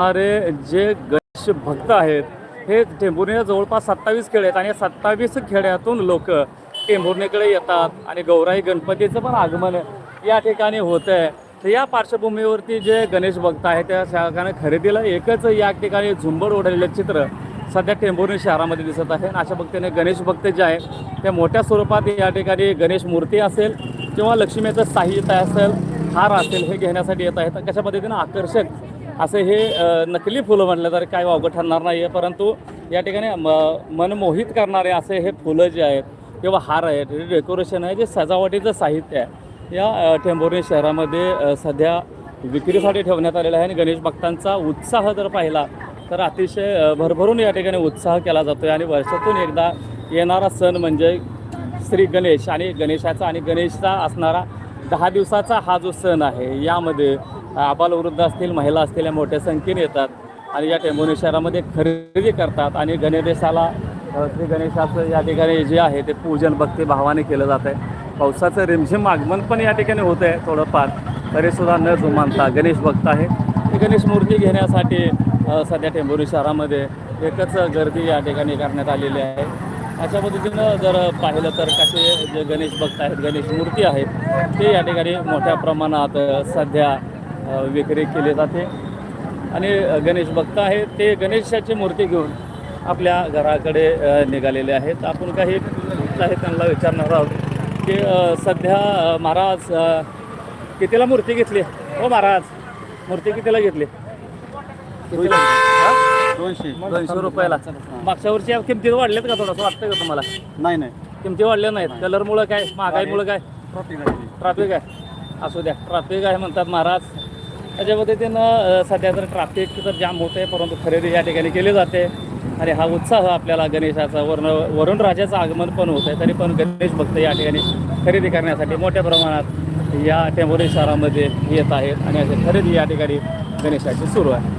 अरे जे गणेश भक्त आहेत हे टेंभुर्णीला जवळपास सत्तावीस खेडे आहेत आणि या सत्तावीस खेड्यातून लोक टेंभुर्णीकडे येतात आणि गौराई गणपतीचं पण आगमन या ठिकाणी होतं आहे तर या पार्श्वभूमीवरती जे गणेश भक्त आहेत त्या शाखाने खरेदीला एकच या ठिकाणी झुंबड ओढलेलं चित्र सध्या टेंभुर्णी शहरामध्ये दिसत आहे. आणि अशा भक्तीने गणेश भक्त जे आहे त्या मोठ्या स्वरूपात या ठिकाणी गणेश मूर्ती असेल किंवा लक्ष्मीचं साहित्य असेल हार असेल हे घेण्यासाठी येत आहेत. कशा पद्धतीनं आकर्षक असं हे नकली फुलं म्हटलं तर काय वावगं ठरणार नाही आहे परंतु या ठिकाणी म मनमोहित करणारे असे हे फुलं जे आहेत किंवा हार आहेत डेकोरेशन आहे जे सजावटीचं साहित्य आहे या अ, टेंभुर्णी शहरामध्ये सध्या विक्रीसाठी ठेवण्यात आलेलं आहे. आणि गणेश भक्तांचा उत्साह जर पाहिला तर अतिशय भरभरून या ठिकाणी उत्साह केला जातो आहे आणि वर्षातून एकदा येणारा सण म्हणजे श्री गणेश आणि गणेशाचा आणि गणेशचा असणारा दहा दिवसाचा हा जो सण आहे यामध्ये आबालवृद्ध असतील महिला असतील या मोठ्या संख्येने येतात आणि या टेंभुर्णी शहरामध्ये खरेदी करतात आणि गणेशाला श्री गणेशाचं या ठिकाणी जे आहे ते पूजन भक्ती भावाने केलं जात आहे. पावसाचं रिमझिम आगमन पण या ठिकाणी होतं आहे थोडंफार. तरीसुद्धा न जुमानता गणेश भक्त आहे. ही गणेश मूर्ती घेण्यासाठी सध्या टेंभोरी शहरामध्ये एकच गर्दी या ठिकाणी करण्यात आलेली आहे. अशा पद्धतीनं जर पाहिलं तर कसे जे गणेश भक्त आहेत गणेश मूर्ती आहेत ते या ठिकाणी मोठ्या प्रमाणात सध्या विक्री केली जाते. आणि गणेश भक्त आहेत ते गणेशाची मूर्ती घेऊन आपल्या घराकडे निघालेले आहेत. आपण काही आहेत त्यांना विचारणार आहोत की सध्या महाराज कितीला मूर्ती घेतली? हो महाराज मूर्ती कितीला घेतली? दोनशे दोनशे रुपयाला. मागच्या वर्षी या किमती वाढल्यात का थोडंसं? वाटतं का तुम्हाला? नाही नाही. किमती वाढल्या नाहीत. कलरमुळं काय? महागाईमुळं काय? ट्रॅफिक आहे असू द्या. ट्रॅफिक आहे म्हणतात महाराज. त्याच्या पद्धतीनं सध्या तर ट्रॅफिक तर जाम होत आहे परंतु खरेदी या ठिकाणी केली जाते. आणि हा उत्साह आपल्याला गणेशाचा वर्ण वरुण राजाचं आगमन पण होत आहे तरी पण गणेश भक्त या ठिकाणी खरेदी करण्यासाठी मोठ्या प्रमाणात या टेंभुर्णी शहरामध्ये येत आहेत. आणि अशी खरेदी या ठिकाणी गणेशाची सुरू आहे.